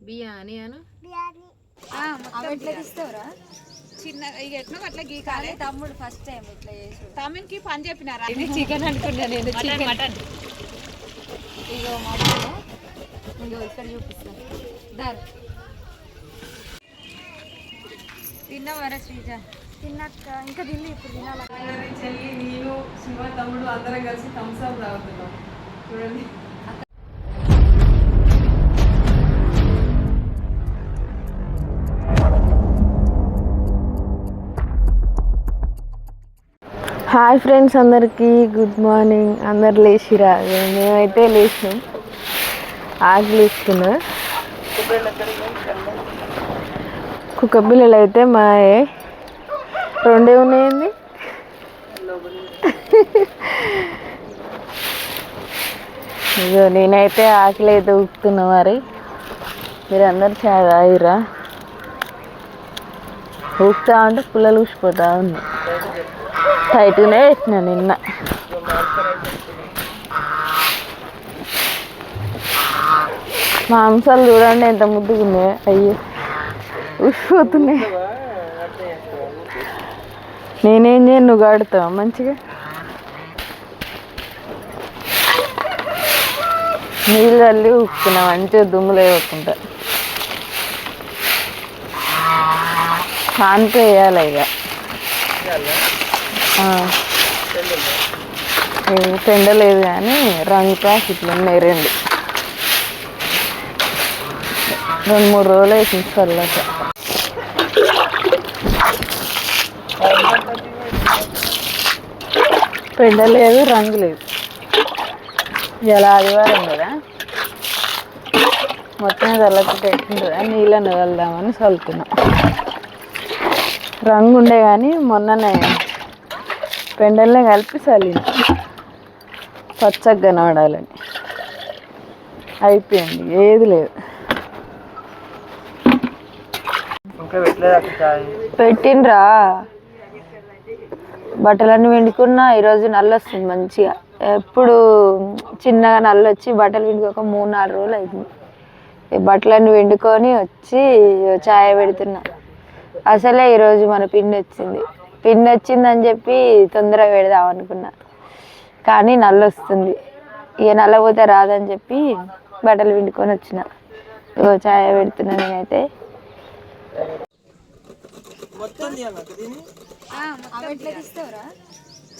బిర్యానీ అను? చిన్న ఇక ఎట్లా అట్లా గీకాలి తమ్ముడు ఫస్ట్ టైం ఇట్లా చేసి తమ్మిన్కి పని చెప్పినారా? ఇది చికెన్ అనుకున్నా నేను చికెన్. మటన్. ఇగో మటన్. ఇగో ఇక్కడ చూపిస్తాను దారు తిన్నావారా శ్రీజ? తిన్నాక ఇంకా తిండి ఇప్పుడు తినాలి? చెల్లి నేను శివ తమ్ముడు అందరం కలిసి థమ్స్ అప్ తాగుతున్నాం. చూడండి. హాయ్ ఫ్రెండ్స్ అందరికీ గుడ్ మార్నింగ్ అందరు లేచిరా? మేమైతే లేచినాం. ఆకలిస్తున్నా కుక్క పిల్లలు అయితే మాయే. రెండే ఉన్నాయండి. ఇదో నేనైతే ఆకలి అయితే ఊపుతున్నా మరి. మీరు అందరు తాగిరా ఊపుతా ఉంటే పుల్లలు ఊసిపోతా ఉంది. టైట్గానే వేసిన నిన్న. మాంసాలు చూడండి ఎంత ముద్దుగా ఉన్నాయో అయ్యో నేనేం చేయను నువ్వు ఆడుతావా మంచిగా. నీళ్ళు చల్లి ఉప్పుకున్నా మంచిగా దుమ్ములు వేయకుండా. కాన్పే వేయాలి ఇక? పెండ లేదు కానీ రంగు క్రాస్ ఇట్లా ఉన్నాయి రెండు రెండు మూడు రోజులు వేసింది చల్లట. పెండ లేదు రంగు లేదు. ఇలా ఆదివారం కదా? మొత్తం చల్లకి పెట్టింటుందా నీళ్ళని వెళ్దామని చల్లుతున్నాం. రంగు ఉండే కానీ మొన్ననే పెండల్నే కలిపి చల్లిన పచ్చగా కనబడాలని అయిపోయింది ఏది లేదు. పెట్టిండ్రా. బట్టలన్నీ వెండుకున్నా ఈరోజు నల్ల వస్తుంది మంచిగా. ఎప్పుడు చిన్నగా నల్ల వచ్చి బట్టలు వెండుకోక మూడు నాలుగు రోజులు అవుతుంది ఈ బట్టలన్నీ వెండుకొని వచ్చి ఛాయ పెడుతున్నా. అసలే ఈరోజు మన పిండి వచ్చింది. పిండి వచ్చిందని చెప్పి తొందరగా పెడదాం అనుకున్నా. కానీ నల్ల వస్తుంది ఇక నల్ల పోతే రాదని చెప్పి బట్టలు పిండుకొని వచ్చిన. ఇగో ఛాయ పెడుతున్నా నేనైతే.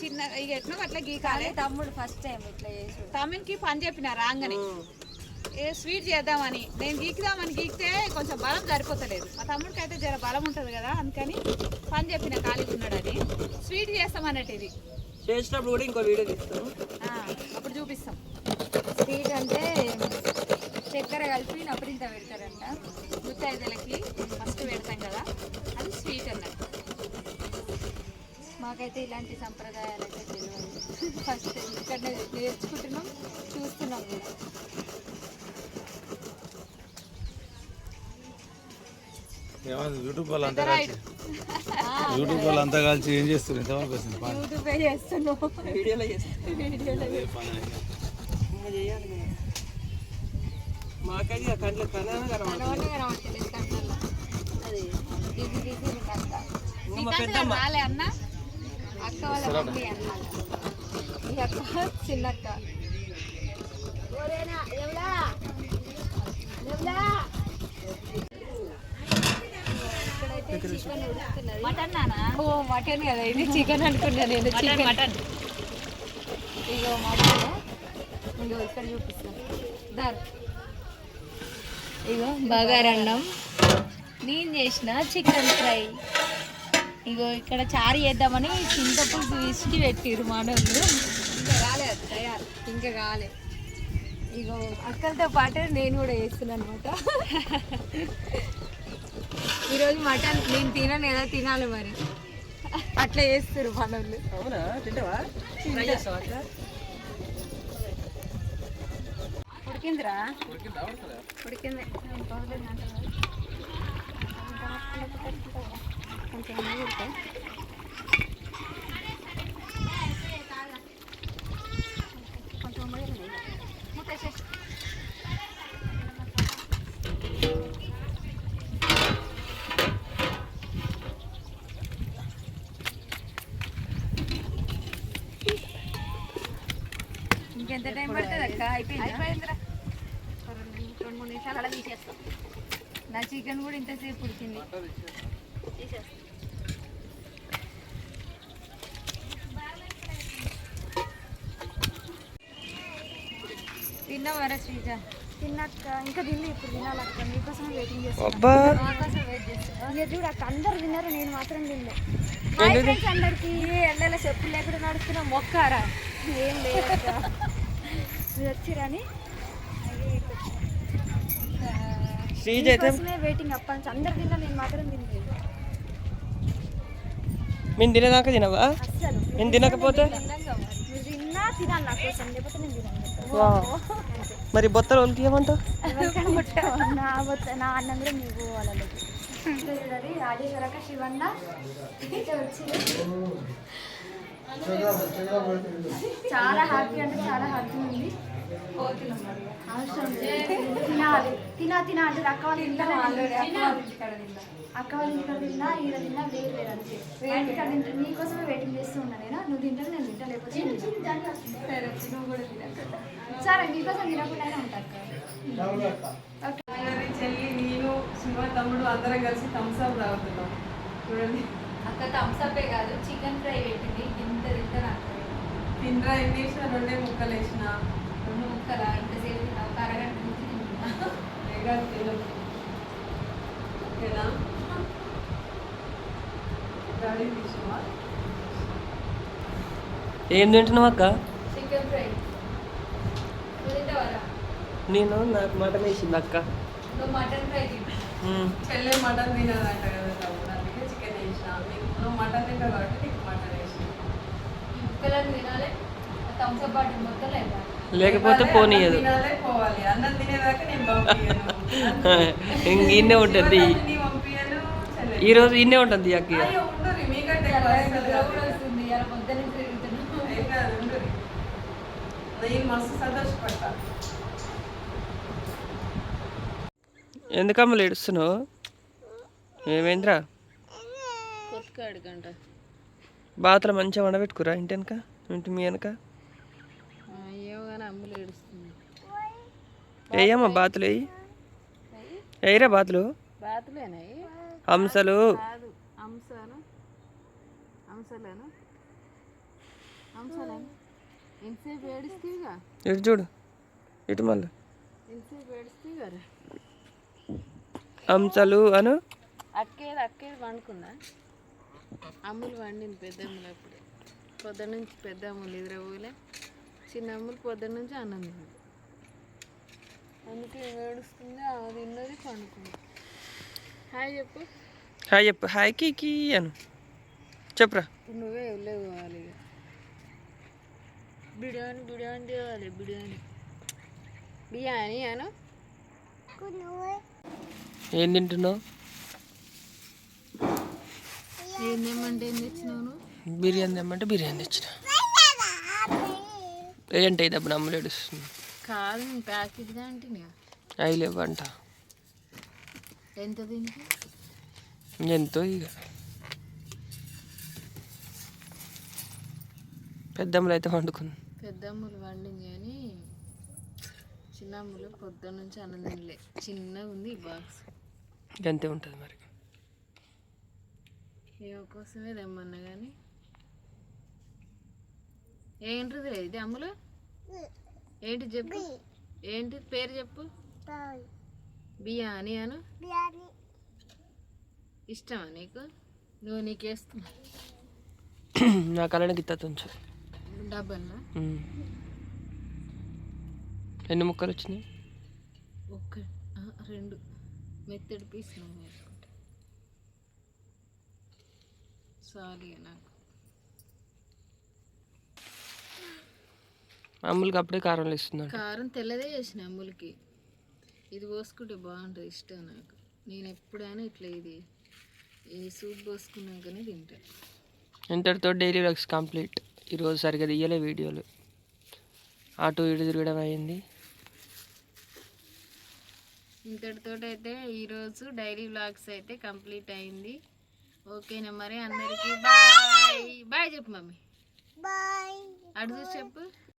చిన్న ఇక ఎట్లా? అట్లా గీకాలి. తమ్ముడు ఫస్ట్ టైం ఇట్లా చేసి తమ్మిన్కి పని చెప్పినారా రాగానే. ఏ స్వీట్ చేద్దామని? నేను గీకుదామని గీకితే కొంచెం బలం సరిపోతలేదు. మా తమ్ముడికి అయితే జర బలం ఉంటుంది కదా అందుకని పని చెప్పిన ఖాళీగా ఉన్నాడని. స్వీట్ చేస్తామన్నట్టు ఇది. చేసినప్పుడు కూడా ఇంకో వీడియో తీస్తాను. ఆ, అప్పుడు చూపిస్తాం. స్వీట్ అంటే చక్కెర కలిపి నప్పరింత పెడతారంట. ముత్తైదులకి ఫస్ట్ పెడతాం కదా అది స్వీట్ అన్నట్టు. మాకైతే ఇలాంటి సంప్రదాయాలు అయితే తెలియదు. ఫస్ట్ ఇక్కడ నేర్చుకుంటున్నాం చూస్తున్నాం కూడా. ఏమైంది? యూట్యూబ్ వాళ్ళు అంతా కలిసి యూట్యూబ్ వాళ్ళు అంతా కలిసి ఏం చేస్తారు ఎంతవరకు వచ్చింది పని. యూట్యూబే వీడియోలో చేస్తాను. మాకైతే కన్నా అన్న. అక్క వాళ్ళ మమ్మీ అన్నమాట. ఈ అక్క చిన్నక్క. మటన్ నానా? ఓ మటన్ కదా ఇది చికెన్ అనుకున్నా నేను మటన్ చికెన్. మటన్. ఇగో మటన్. ఇగో ఇక్కడ చూపిస్తాను దారు ఇగో బగారన్నం. నేను చేసిన చికెన్ ఫ్రై. ఇగో ఇక్కడ చారు చేద్దామని చింతపులుసు విసికి పెట్టిరు మనోళ్ళు ఇంకా కాలేదు తయారు. ఇంకా కాలే ఇగో అక్కలతో పాటు నేను కూడా చేస్తున్నాను అనమాట ఈరోజు మటన్ నేను తినను ఏదో తినాలి మరి. అట్లా చేస్తారు మనోళ్ళు అవునా? తింటావా? ఉడికిందిరా? ఉడికింది? కొంచెం పడుతుంది అక్క? అయిపోయింది? రెండు మూడు నిమిషాలు అలా తీసేస్తాం. నా చికెన్ కూడా ఇంతసేపు ఉడికింది. తీసేస్తాం తిన్నావారా శ్రీజ? తిన్నాక ఇంకా తినలే ఇప్పుడు తినాలక్క మీకోసం వెయిటింగ్ చేస్తాను చూడు అక్క అందరు తిన్నారు నేను మాత్రం తినలే అందరికి ఎండలో చెప్పులు లేకుండా నడుస్తున్నా మొక్కారా? ఏం లేదు అక్క. మీరు వచ్చిరని శ్రీజ అయితే మీకోసమే వెయిటింగ్ అప్పటి నుంచి. అందరు తిన్నా నేను మాత్రం తినలేదు. మేము తినేదాకా తినవా? నేను తినకపోతే మీరు బొత్తలు వాళ్ళకి ఏమంటావు. నా వద్ద- నా అన్నం కూడా పోవాలలేదు చూడండి రాజేశ్వరక శివన్న. చాలా హ్యాపీ అంటే చాలా హ్యాపీ ఉంది. అవసరం తినాలి తినా తినా అంటే అక్క వాళ్ళ ఇంట్లో అక్క వాళ్ళ ఇంట్లో తిన్నా ఈడ తిన్నా వేరు వేరు అంతే ఇక్కడ తింటా నీకోసమే వెయిటింగ్ చేస్తూ ఉన్నా నేను నువ్వు తింటే నేను తింటా లేకపోతే నేను నువ్వు కూడా తినకు. సరే నీకోసం తినకుండానే ఉంటా చెల్లి నేను శివ తమ్ముడు అందరం కలిసి థమ్స్ అప్ తాగుతున్నాం చూడండి అక్క థమ్స్ కాదు చికెన్ ఫ్రై పెట్టింది ఇంత తింటా నాకు తిండ్రా ఎన్ని వేసిన రెండే ముక్కలు వేసిన రెండు ముక్కల ఇంతసేపు తిన్నా ఒక అరగంట నుంచి తింటున్నా వేగా తినదు ఓకేనా డాడీ తీసినవా ఏం తింటున్నావు అక్క? చికెన్ ఫ్రై నేను నాకు మటన్ వేసింది అక్క. Mutton fry. చెల్లె మటన్ తినాలంట కదా అందుకే చికెన్ వేసిన. నువ్వు మటన్ తింటావు కాబట్టి నీకు మటన్ వేసిన. ముక్కలను తినాలి. థమ్స్ అప్ బాటిల్ మొత్తం లేదా లేకపోతే పోనీయదు. అన్నం తినాలే పోవాలి. అన్నం తినేదాకా నేను పంపించను ఇంక ఇన్నే ఉంటుంది. నీ పంపించను చెల్లె ఈ రోజు ఇన్నే ఉంటుంది అక్క. ఎందుకమ్మ ఏడుస్తున్నావు ఏమైందిరా? బాతులు మంచిగా వండబెట్టుకురా ఇంటి వెనక? ఇంటి మీ వెనక ఏమో కానీ అమ్ములు ఏడుస్తుంది వేయమ్మా బాతులు వేయి వేయరా బాతులు? హంసలు. ఇటు చూడు. ఇటు మళ్ళీ. హంసలు అను. అక్కేది అక్కేది వండుకుందా అమ్ములు వండింది పెద్ద అమ్ములు అప్పుడే. పొద్దున్న నుంచి పెద్ద అమ్ములు ఎదురపోలే చిన్న అమ్ములు పొద్దున్న నుంచి అన్నం అందుకే ఏడుస్తుంది ఆమె తిన్నది పండుకుంది. హాయ్ చెప్పు. హాయ్ చెప్పు. హాయ్ కీ అను. చెప్పురా. నువ్వే వెళ్ళేవాలి ఇక. బిర్యానీ బిర్యానీ తేవాలి బిర్యానీ. బిర్యానీ అను. ఏం తింటున్నావు? ఏం తెమ్మంటే ఏం తెచ్చినావు? బిర్యానీ తెమ్మంటే బిర్యానీ తెచ్చిన. ఏంటి అమ్మలు ఏడుస్తుంది కాదు ప్యాకెట్ అంటే అవి లేవంట ఎంత దీనికి? ఎంతో ఇక. పెద్దమ్మలు అయితే వండుకుంది పెద్ద అమ్ములు వండింది కానీ చిన్న అమ్ములు పొద్దున్న నుంచి అన్నం తినలే. చిన్నగా ఉంది ఈ బాక్స్ అంతే ఉంటుంది మరి. ఏమో కోసమే తెమ్మన్నా కానీ. ఏంటిది ఇది అమ్ములు? ఏంటి చెప్పు? ఏంటి? పేరు చెప్పు. బిర్యానీ అను? ఇష్టమా నీకు? నువ్వు నీకేస్తున్నా నా కళ్ళకి ఇత్త ఉంచు డబ్బన్నా. ఎన్ని ముక్కలు వచ్చినాయి? ఒక్క ఆ, రెండు. మెత్తడి పీస్ నువ్వు వేసుకుంటా. సారీ నాకు. అమ్ములకి అప్పుడే కారంలో ఇస్తున్నాడు. కారం తెల్లదే చేసిన అమ్ములకి. ఇది పోసుకుంటే బాగుంటుంది ఇష్టం నాకు. నేను ఎప్పుడైనా ఇట్లా ఇది ఈ సూప్ పోసుకున్నాకనే తింటా. ఇంతటితో డైలీ వర్క్స్ కంప్లీట్. ఈరోజు సరిగ్గా తీయలే వీడియోలు. అటు ఇటు తిరగడం అయింది. ఇంతటితో అయితే ఈరోజు డైలీ వ్లాగ్స్ అయితే కంప్లీట్ అయింది. ఓకేనా మరి అందరికీ? బాయ్! బాయ్ చెప్పు మమ్మీ. బాయ్. అడుగు చెప్పు.